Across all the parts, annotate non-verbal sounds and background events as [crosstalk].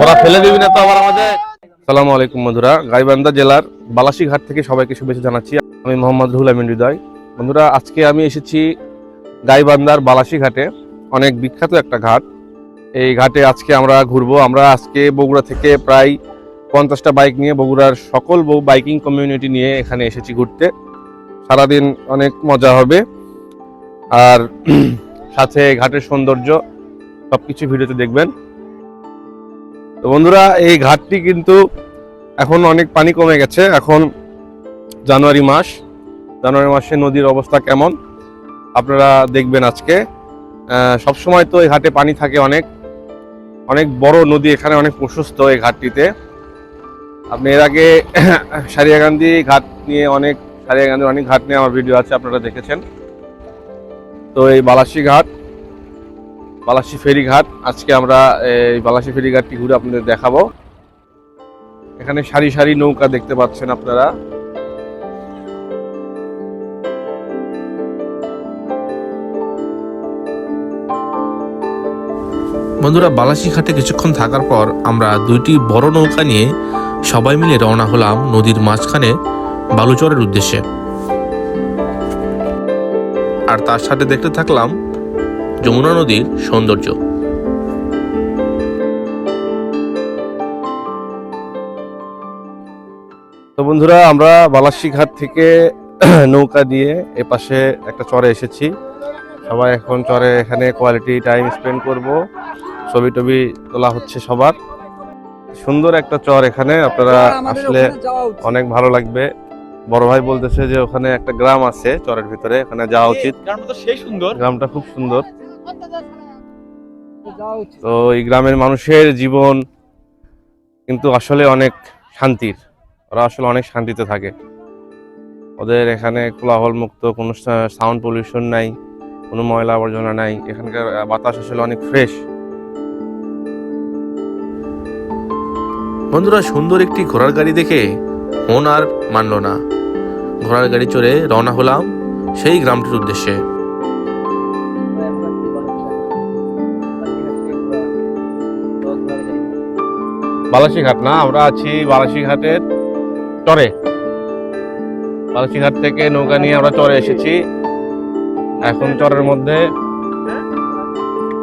ওরা ফেলে দিবি না তো আবার আমাদের? সালামু আলাইকুম বন্ধুরা, গাইবান্ধা জেলার বালাসীঘাট থেকে সবাইকে শুভেচ্ছা জানাচ্ছি। আমি মোহাম্মদ রুহুল আমিন হৃদয়। বন্ধুরা, আজকে আমি এসেছি গাইবান্ধার বালাসীঘাটে অনেক বিখ্যাত একটা ঘাট। এই ঘাটে আজকে আমরা ঘুরবো। আমরা আজকে বগুড়া থেকে প্রায় পঞ্চাশটা বাইক নিয়ে বগুড়ার সকল বাইকিং কমিউনিটি নিয়ে এখানে এসেছি ঘুরতে। সারাদিন অনেক মজা হবে। আর [clears throat] সাথে ঘাটের সৌন্দর্য সবকিছু ভিডিওতে দেখবেন। তো বন্ধুরা এই ঘাটটি কিন্তু এখন অনেক পানি কমে গেছে। এখন জানুয়ারি মাস। জানুয়ারি মাসে নদীর অবস্থা কেমন? আপনারা দেখবেন আজকে। আহ, সবসময় তো এই ঘাটে পানি থাকে অনেক। অনেক বড় নদী এখানে অনেক প্রশস্ত এই ঘাটটিতে আপনি এর আগে [coughs] সারিয়াকান্দি ঘাট নিয়ে অনেক সারিয়াকান্দির অনেক ঘাট নিয়ে আমার ভিডিও আছে আপনারা দেখেছেন। তো এই বালাসী ঘাট বালাসী ফেরিঘাট। আজকে আমরা এই বালাসী ফেরিঘাটটি ঘুরে আপনাদের দেখাবো। এখানে সারি সারি নৌকা দেখতে পাচ্ছেন আপনারা। বন্ধুরা, বালাসী ঘাটে কিছুক্ষণ থাকার পর আমরা দুইটি বড় নৌকা নিয়ে সবাই মিলে রওনা হলাম নদীর মাঝখানে বালুচরের উদ্দেশ্যে। আর তার সাথে দেখতে থাকলাম যমুনা নদীর সৌন্দর্য। তো বন্ধুরা আমরা বালাসী ঘাট থেকে [clears throat] নৌকা দিয়ে এপাশে একটা চরে এসেছি। সবাই এখন চরে এখানে কোয়ালিটি টাইম স্পেন্ড করব। ছবি টবি তোলা হচ্ছে সবার। সুন্দর একটা চর এখানে আপনারা আসলে অনেক ভালো লাগবে। বড় ভাই বলতেছে যে ওখানে একটা গ্রাম আছে চরের ভিতরে ওখানে যাওয়া উচিত। গ্রামটা সেই সুন্দর। গ্রামটা খুব সুন্দর। তো এই গ্রামের মানুষের জীবন কিন্তু আসলে অনেক শান্তির। ওরা আসলে অনেক শান্তিতে থাকে। ওদের এখানে কোলাহল মুক্ত কোনো সাউন্ড পলিউশন নাই কোনো ময়লা আবর্জনা নাই। এখানকার বাতাস আসলে অনেক ফ্রেশ বন্ধুরা সুন্দর একটি ঘোড়ার গাড়ি দেখে মন আর মানল না। ঘোড়ার গাড়ি চড়ে রওনা হলাম সেই গ্রামটির উদ্দেশ্যে। বালাসী ঘাট না, আমরা আছি বালাসী ঘাটের চরে। বালাসী ঘাট থেকে নৌকা নিয়ে আমরা চরে এসেছি। এখন চরের মধ্যে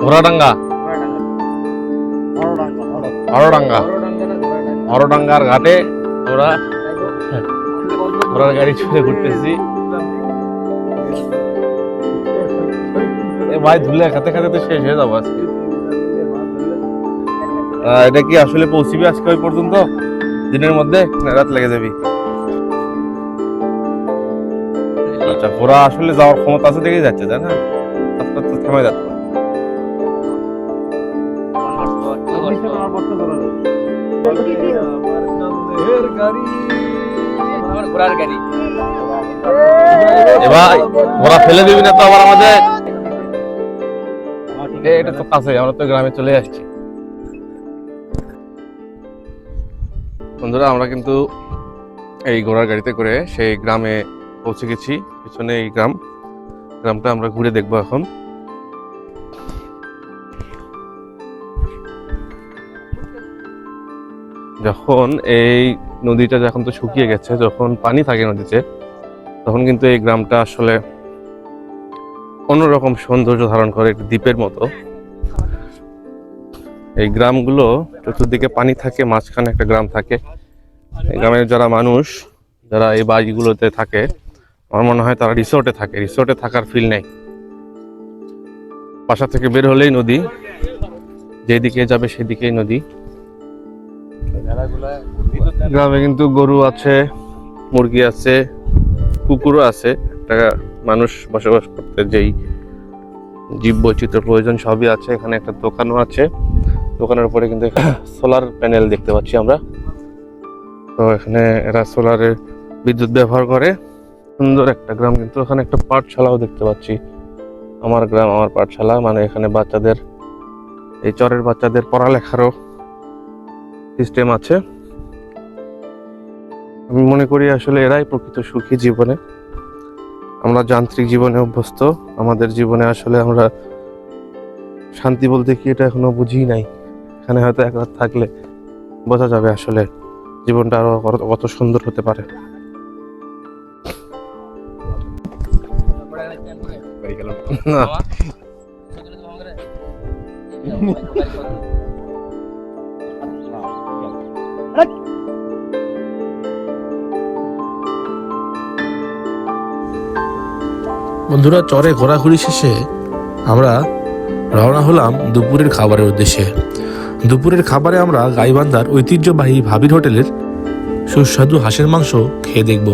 ঘোড়াডাঙ্গা। হরডাঙ্গা হরডাঙ্গার ঘাটে আমরা ঘোড়ার গাড়ি চড়ে ঘুরতেছি। ভাই, ধুলে খাতে খাতে তো শেষ হয়ে যাব আজকে। এটা কি আসলে পৌঁছিবি আজকে ওই পর্যন্ত? দিনের মধ্যে? রাত লেগে যাবি। আচ্ছা ঘোড়া আসলে যাওয়ার ক্ষমতা আছে দেখেই যাচ্ছে, তাই না? ফেলে তো আমাদের? এটা তো আমরা তো গ্রামে চলে আসছি। বন্ধুরা, আমরা কিন্তু এই ঘোড়ার গাড়িতে করে সেই গ্রামে পৌঁছে গেছি, পিছনে এই গ্রাম। গ্রামটা আমরা ঘুরে দেখব এখন। যখন এই নদীটা যখন তো শুকিয়ে গেছে, যখন পানি থাকে নদীতে, তখন কিন্তু এই গ্রামটা আসলে অন্যরকম সৌন্দর্য ধারণ করে, একটি দ্বীপের মতো। এই গ্রামগুলো, চতুর্দিকে পানি থাকে, মাঝখানে একটা গ্রাম থাকে। এই গ্রামের যারা মানুষ, যারা এই বাড়িগুলোতে থাকে, আমার মনে হয় তারা রিসোর্টে থাকে। রিসোর্টে থাকার ফিল নেই। বাসা থেকে বের হলেই নদী, যেদিকে যাবে সেদিকেই নদী। গ্রামে কিন্তু গরু আছে, মুরগি আছে, কুকুরও আছে। একটা মানুষ বসবাস করতে যেই জীব বৈচিত্র্য প্রয়োজন সবই আছে। এখানে একটা দোকানও আছে। দোকানের উপরে কিন্তু সোলার প্যানেল দেখতে পাচ্ছি আমরা। তো এখানে এরা সোলারের বিদ্যুৎ ব্যবহার করে। সুন্দর একটা গ্রাম কিন্তু এখানে একটা পাঠশালাও দেখতে পাচ্ছি। আমার গ্রাম, আমার পাঠশালা মানে এখানে বাচ্চাদের, এই চরের বাচ্চাদের পড়ালেখারও সিস্টেম আছে। আমি মনে করি আসলে এরাই প্রকৃত সুখী জীবনে। আমরা যান্ত্রিক জীবনে অভ্যস্ত। আমাদের জীবনে আসলে আমরা শান্তি বলতে কি এটা এখনও বুঝি নাই। এখানে হয়তো এক রাত থাকলে বোঝা যাবে আসলে জীবনটা আরও কত- সুন্দর হতে পারে। বন্ধুরা, চরে ঘোরাঘুরি শেষে আমরা রওনা হলাম দুপুরের খাবারের উদ্দেশ্যে। দুপুরের খাবারে আমরা গাইবান্ধার ঐতিহ্যবাহী ভাবির হোটেলের সুস্বাদু হাঁসের মাংস খেয়ে দেখব।